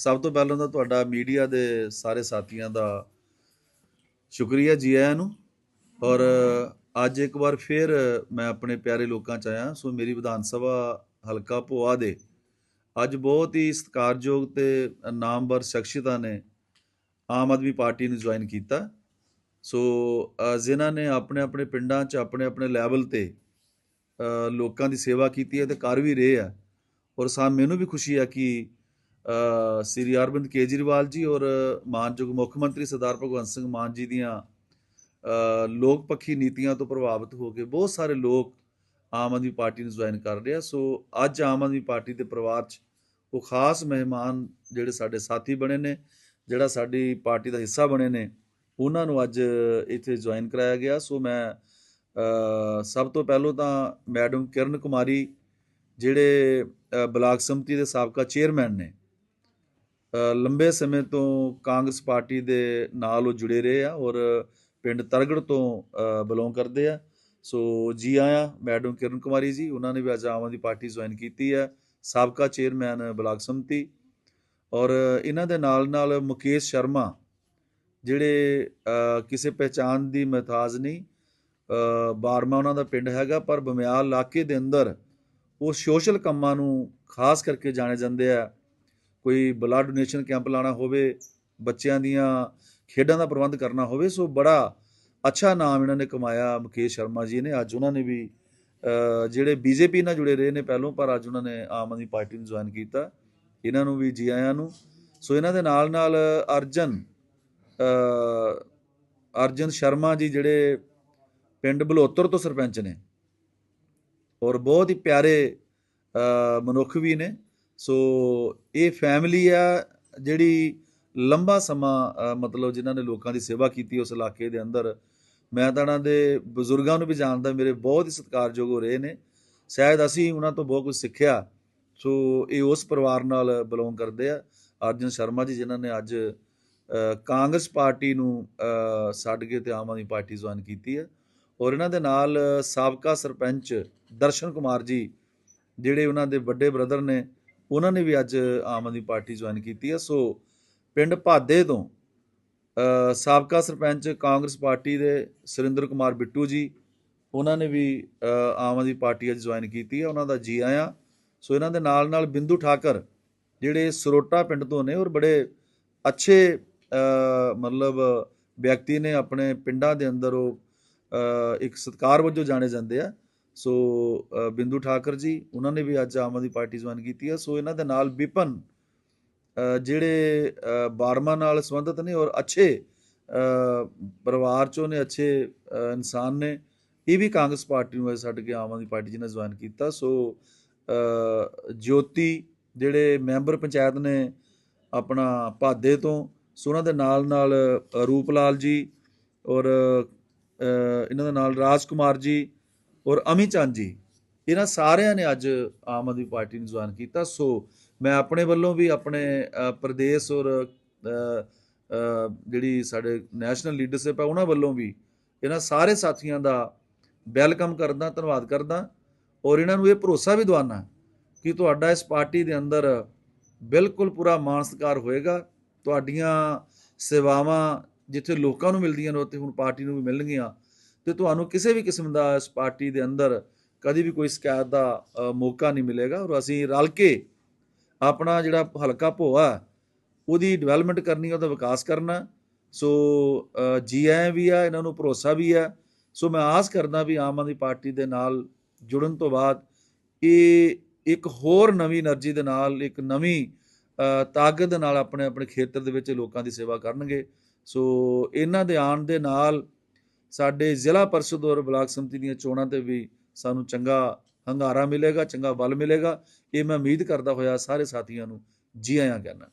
ਸਭ ਤੋਂ ਪਹਿਲਾਂ ਤਾਂ ਤੁਹਾਡਾ ਮੀਡੀਆ ਦੇ ਸਾਰੇ ਸਾਥੀਆਂ ਦਾ ਸ਼ੁਕਰੀਆ ਜੀ ਆਇਆਂ ਨੂੰ। ਔਰ ਅੱਜ ਇੱਕ ਵਾਰ ਫਿਰ ਮੈਂ ਆਪਣੇ ਪਿਆਰੇ ਲੋਕਾਂ ਚ ਆਇਆ, ਸੋ ਮੇਰੀ ਵਿਧਾਨ ਸਭਾ ਹਲਕਾ ਭੋਆ ਦੇ ਅੱਜ ਬਹੁਤ ਹੀ ਸਤਿਕਾਰਯੋਗ ਤੇ ਨਾਮਵਰ ਸ਼ਖਸੀਅਤਾਂ ਨੇ ਆਮ ਆਦਮੀ ਪਾਰਟੀ ਨੂੰ ਜੁਆਇਨ ਕੀਤਾ। ਸੋ ਜਿਨ੍ਹਾਂ ਨੇ ਆਪਣੇ ਆਪਣੇ ਪਿੰਡਾਂ 'ਚ, ਆਪਣੇ ਆਪਣੇ ਲੈਵਲ ਤੇ ਲੋਕਾਂ ਦੀ ਸੇਵਾ ਕੀਤੀ ਹੈ ਤੇ ਕਰ ਵੀ ਰਹੇ ਆ। ਔਰ ਸਾ, ਮੈਨੂੰ ਵੀ ਖੁਸ਼ੀ ਆ ਕਿ ਸ੍ਰੀ ਅਰਵਿੰਦ ਕੇਜਰੀਵਾਲ ਜੀ ਔਰ ਮਾਨਯੋਗ ਮੁੱਖ ਮੰਤਰੀ ਸਰਦਾਰ ਭਗਵੰਤ ਸਿੰਘ ਮਾਨ ਜੀ ਦੀਆਂ ਲੋਕ ਪੱਖੀ ਨੀਤੀਆਂ ਤੋਂ ਪ੍ਰਭਾਵਿਤ ਹੋ ਕੇ ਬਹੁਤ ਸਾਰੇ ਲੋਕ ਆਮ ਆਦਮੀ ਪਾਰਟੀ ਨੂੰ ਜੁਆਇਨ ਕਰ ਰਿਹਾ ਸੋ ਅੱਜ ਆਮ ਆਦਮੀ ਪਾਰਟੀ ਦੇ ਪਰਿਵਾਰ 'ਚ ਉਹ ਖਾਸ ਮਹਿਮਾਨ ਜਿਹੜੇ ਸਾਡੇ ਸਾਥੀ ਬਣੇ ਨੇ, ਜਿਹੜਾ ਸਾਡੀ ਪਾਰਟੀ ਦਾ ਹਿੱਸਾ ਬਣੇ ਨੇ, ਉਹਨਾਂ ਨੂੰ ਅੱਜ ਇੱਥੇ ਜੁਆਇਨ ਕਰਾਇਆ ਗਿਆ। ਸੋ ਮੈਂ ਸਭ ਤੋਂ ਪਹਿਲਾਂ ਤਾਂ ਮੈਡਮ ਕਿਰਨ ਕੁਮਾਰੀ ਜਿਹੜੇ ਬਲਾਕ ਸੰਮਤੀ ਦੇ ਸਾਬਕਾ ਚੇਅਰਮੈਨ ਨੇ ਲੰਬੇ ਸਮੇਂ ਤੋਂ ਕਾਂਗਰਸ ਪਾਰਟੀ ਦੇ ਨਾਲ ਉਹ ਜੁੜੇ ਰਹੇ ਆ ਔਰ ਪਿੰਡ ਤਰਗੜ ਤੋਂ ਬਿਲੋਂਗ ਕਰਦੇ ਆ। ਸੋ ਜੀ ਆਇਆ ਮੈਡਮ ਕਿਰਨ ਕੁਮਾਰੀ ਜੀ, ਉਹਨਾਂ ਨੇ ਵੀ ਅੱਜ ਆਮ ਆਦਮੀ ਪਾਰਟੀ ਜੁਆਇਨ ਕੀਤੀ ਹੈ ਸਾਬਕਾ ਚੇਅਰਮੈਨ ਬਲਾਕ ਸਮਤੀ। ਔਰ ਇਹਨਾਂ ਦੇ ਨਾਲ ਨਾਲ ਮੁਕੇਸ਼ ਸ਼ਰਮਾ, ਜਿਹੜੇ ਕਿਸੇ ਪਹਿਚਾਨ ਦੀ ਮਹਤਾਜ ਨਹੀਂ ਬਾਰਮਾ ਉਹਨਾਂ ਦਾ ਪਿੰਡ ਹੈਗਾ, ਪਰ ਬਮਿਆਲ ਇਲਾਕੇ ਦੇ ਅੰਦਰ ਉਹ ਸੋਸ਼ਲ ਕੰਮਾਂ ਨੂੰ ਖਾਸ ਕਰਕੇ ਜਾਣੇ ਜਾਂਦੇ ਆ। ਕੋਈ ਬਲੱਡ ਡੋਨੇਸ਼ਨ ਕੈਂਪ ਲਾਣਾ ਹੋਵੇ ਬੱਚਿਆਂ ਦੀਆਂ ਖੇਡਾਂ ਦਾ ਪ੍ਰਬੰਧ ਕਰਨਾ ਹੋਵੇ ਸੋ ਬੜਾ ਅੱਛਾ ਨਾਮ ਇਹਨਾਂ ਨੇ ਕਮਾਇਆ ਮੁਕੇਸ਼ ਸ਼ਰਮਾ ਜੀ ਨੇ। ਅੱਜ ਉਹਨਾਂ ਨੇ ਵੀ ਅ, ਜਿਹੜੇ ਬੀਜੇਪੀ ਨਾਲ ਜੁੜੇ ਰਹੇ ਨੇ ਪਹਿਲੋਂ ਪਰ ਅੱਜ ਉਹਨਾਂ ਨੇ ਆਮ ਆਦਮੀ ਪਾਰਟੀ ਨੂੰ ਜੁਆਇਨ ਕੀਤਾ। ਇਹਨਾਂ ਨੂੰ ਵੀ ਜੀ ਆਇਆਂ ਨੂੰ। ਸੋ ਇਹਨਾਂ ਦੇ ਨਾਲ ਨਾਲ ਅਰਜਨ ਅਰਜਨ ਸ਼ਰਮਾ ਜੀ ਜਿਹੜੇ ਪਿੰਡ ਬਲੋਤਰ ਤੋਂ ਸਰਪੰਚ ਨੇ ਔਰ ਬਹੁਤ ਹੀ ਪਿਆਰੇ ਮਨੁੱਖ ਵੀ ਨੇ। ਸੋ ਇਹ ਫੈਮਿਲੀ ਆ ਜਿਹੜੀ ਲੰਬਾ ਸਮਾਂ ਮਤਲਬ ਜਿਨ੍ਹਾਂ ਨੇ ਲੋਕਾਂ ਦੀ ਸੇਵਾ ਕੀਤੀ ਉਸ ਇਲਾਕੇ ਦੇ ਅੰਦਰ ਮੈਂ ਤਾਂ ਇਹਨਾਂ ਦੇ ਬਜ਼ੁਰਗਾਂ ਨੂੰ ਵੀ ਜਾਣਦਾ ਮੇਰੇ ਬਹੁਤ ਹੀ ਸਤਿਕਾਰਯੋਗ ਹੋ ਰਹੇ ਨੇ। ਸ਼ਾਇਦ ਅਸੀਂ ਉਹਨਾਂ ਤੋਂ ਬਹੁਤ ਕੁਝ ਸਿੱਖਿਆ। ਸੋ ਇਹ ਉਸ ਪਰਿਵਾਰ ਨਾਲ ਬਿਲੋਂਗ ਕਰਦੇ ਆ। ਅਰਜਨ ਸ਼ਰਮਾ ਜੀ ਜਿਨ੍ਹਾਂ ਨੇ ਅੱਜ ਕਾਂਗਰਸ ਪਾਰਟੀ ਨੂੰ ਅ, ਛੱਡ ਕੇ ਤੇ ਆਮ ਆਦਮੀ ਪਾਰਟੀ ਜੁਆਇਨ ਕੀਤੀ ਹੈ ਔਰ ਇਹਨਾਂ ਦੇ ਨਾਲ ਸਾਬਕਾ ਸਰਪੰਚ ਦਰਸ਼ਨ ਕੁਮਾਰ ਜੀ ਜਿਹੜੇ ਉਹਨਾਂ ਦੇ ਵੱਡੇ ਬ੍ਰਦਰ ਨੇ ਉਹਨਾਂ ਨੇ ਵੀ ਅੱਜ ਆਮ ਆਦਮੀ ਪਾਰਟੀ ਜੁਆਇਨ ਕੀਤੀ ਹੈ। ਸੋ ਪਿੰਡ ਭਾਦੇ ਤੋਂ ਸਾਬਕਾ ਸਰਪੰਚ ਕਾਂਗਰਸ ਪਾਰਟੀ ਦੇ ਸੁਰਿੰਦਰ ਕੁਮਾਰ ਬਿੱਟੂ ਜੀ, ਉਹਨਾਂ ਨੇ ਵੀ ਆਮ ਆਦਮੀ ਪਾਰਟੀ ਅੱਜ ਜੁਆਇਨ ਕੀਤੀ ਹੈ। ਉਹਨਾਂ ਦਾ ਜੀ ਆਇਆਂ। ਸੋ ਇਹਨਾਂ ਦੇ ਨਾਲ ਨਾਲ ਬਿੰਦੂ ਠਾਕਰ, ਜਿਹੜੇ ਸਰੋਟਾ ਪਿੰਡ ਤੋਂ ਨੇ ਔਰ ਬੜੇ ਅੱਛੇ ਮਤਲਬ ਵਿਅਕਤੀ ਨੇ ਆਪਣੇ ਪਿੰਡਾਂ ਦੇ ਅੰਦਰ ਉਹ ਇੱਕ ਸਤਕਾਰ ਵਜੋਂ ਜਾਣੇ ਜਾਂਦੇ ਆ। ਸੋ ਬਿੰਦੂ ਠਾਕਰ ਜੀ ਉਹਨਾਂ ਨੇ ਵੀ ਅੱਜ ਆਮ ਆਦਮੀ ਪਾਰਟੀ ਜੁਆਇਨ ਕੀਤੀ ਆ। ਸੋ ਇਹਨਾਂ ਦੇ ਨਾਲ ਵਿਪਨ ਜਿਹੜੇ ਅ, ਬਾਰਮਾ ਨਾਲ ਸੰਬੰਧਿਤ ਨੇ ਔਰ ਅੱਛੇ ਪਰਿਵਾਰ ਚੋਂ ਨੇ ਅੱਛੇ ਇਨਸਾਨ ਨੇ ਇਹ ਵੀ ਕਾਂਗਰਸ ਪਾਰਟੀ ਨੂੰ ਅੱਜ ਛੱਡ ਕੇ ਆਮ ਆਦਮੀ ਪਾਰਟੀ ਜੀ ਨੇ ਜੁਆਇਨ ਕੀਤਾ। ਸੋ ਜੋਤੀ ਜਿਹੜੇ ਮੈਂਬਰ ਪੰਚਾਇਤ ਨੇ ਆਪਣਾ ਭਾਦੇ ਤੋਂ ਸੋ ਉਹਨਾਂ ਦੇ ਨਾਲ ਨਾਲ ਰੂਪਲਾਲ ਜੀ ਔਰ ਇਹਨਾਂ ਦੇ ਨਾਲ ਰਾਜ ਕੁਮਾਰ ਜੀ ਔਰ ਅਮੀ ਚੰਦ ਜੀ, ਇਹਨਾਂ ਸਾਰਿਆਂ ਨੇ ਅੱਜ ਆਮ ਆਦਮੀ ਪਾਰਟੀ ਨੂੰ ਜੁਆਇਨ ਕੀਤਾ, ਸੋ ਮੈਂ ਆਪਣੇ ਵੱਲੋਂ ਵੀ ਆਪਣੇ ਪ੍ਰਦੇਸ਼ ਔਰ ਜਿਹੜੀ ਸਾਡੇ ਨੈਸ਼ਨਲ ਲੀਡਰਸ਼ਿਪ ਹੈ, ਉਹਨਾਂ ਵੱਲੋਂ ਵੀ ਇਹਨਾਂ ਸਾਰੇ ਸਾਥੀਆਂ ਦਾ ਵੈਲਕਮ ਕਰਦਾ, ਧੰਨਵਾਦ ਕਰਦਾ ਔਰ ਇਹਨਾਂ ਨੂੰ ਇਹ ਭਰੋਸਾ ਵੀ ਦਵਾਨਾ ਕਿ ਤੁਹਾਡਾ ਇਸ ਪਾਰਟੀ ਦੇ ਅੰਦਰ ਬਿਲਕੁਲ ਪੂਰਾ ਮਾਣ ਸਤਿਕਾਰ ਹੋਏਗਾ, ਤੁਹਾਡੀਆਂ ਸੇਵਾਵਾਂ ਜਿੱਥੇ ਲੋਕਾਂ ਨੂੰ ਮਿਲਦੀਆਂ ਨੇ, ਉੱਥੇ ਹੁਣ ਪਾਰਟੀ ਨੂੰ ਵੀ ਮਿਲਣਗੀਆਂ ਤੇ ਤੁਹਾਨੂੰ ਕਿਸੇ ਵੀ ਕਿਸਮ ਦਾ ਇਸ ਪਾਰਟੀ ਦੇ ਅੰਦਰ ਕਦੀ ਵੀ ਕੋਈ ਸ਼ਿਕਾਇਤ ਦਾ ਮੌਕਾ ਨਹੀਂ ਮਿਲੇਗਾ ਔਰ ਅਸੀਂ ਰਲ ਕੇ ਆਪਣਾ ਜਿਹੜਾ ਹਲਕਾ ਭੋਆ, ਉਹਦੀ ਡਿਵੈਲਪਮੈਂਟ ਕਰਨੀ, ਉਹਦਾ ਵਿਕਾਸ ਕਰਨਾ। ਸੋ ਜੀ ਜੀਐ ਵੀ ਆ, ਇਹਨਾਂ ਨੂੰ ਭਰੋਸਾ ਵੀ ਆ। ਸੋ ਮੈਂ ਆਸ ਕਰਦਾ ਵੀ ਆਮ ਆਦਮੀ ਪਾਰਟੀ ਦੇ ਨਾਲ ਜੁੜਨ ਤੋਂ ਬਾਅਦ ਇਹ ਇੱਕ ਹੋਰ ਨਵੀਂ એનર્ਜੀ ਦੇ ਨਾਲ, ਇੱਕ ਨਵੀਂ ਤਾਕਤ ਦੇ ਨਾਲ ਆਪਣੇ ਆਪਣੇ ਖੇਤਰ ਦੇ ਵਿੱਚ ਲੋਕਾਂ ਦੀ ਸੇਵਾ ਕਰਨਗੇ। ਸੋ ਇਹਨਾਂ ਦੇ ਆਣ ਦੇ ਨਾਲ ਸਾਡੇ ਜ਼ਿਲ੍ਹਾ ਪਰਿਸ਼ਦ ਔਰ ਬਲਾਕ ਸੰਮਤੀ ਦੀਆਂ ਚੋਣਾਂ ਤੇ ਵੀ ਸਾਨੂੰ ਚੰਗਾ ਹੰਗਾਰਾ ਮਿਲੇਗਾ, ਚੰਗਾ ਬਲ ਮਿਲੇਗਾ। ਇਹ ਮੈਂ ਉਮੀਦ ਕਰਦਾ ਹੋਇਆ ਸਾਰੇ ਸਾਥੀਆਂ ਨੂੰ, ਜੀ ਆਇਆਂ ਕਹਿਣਾ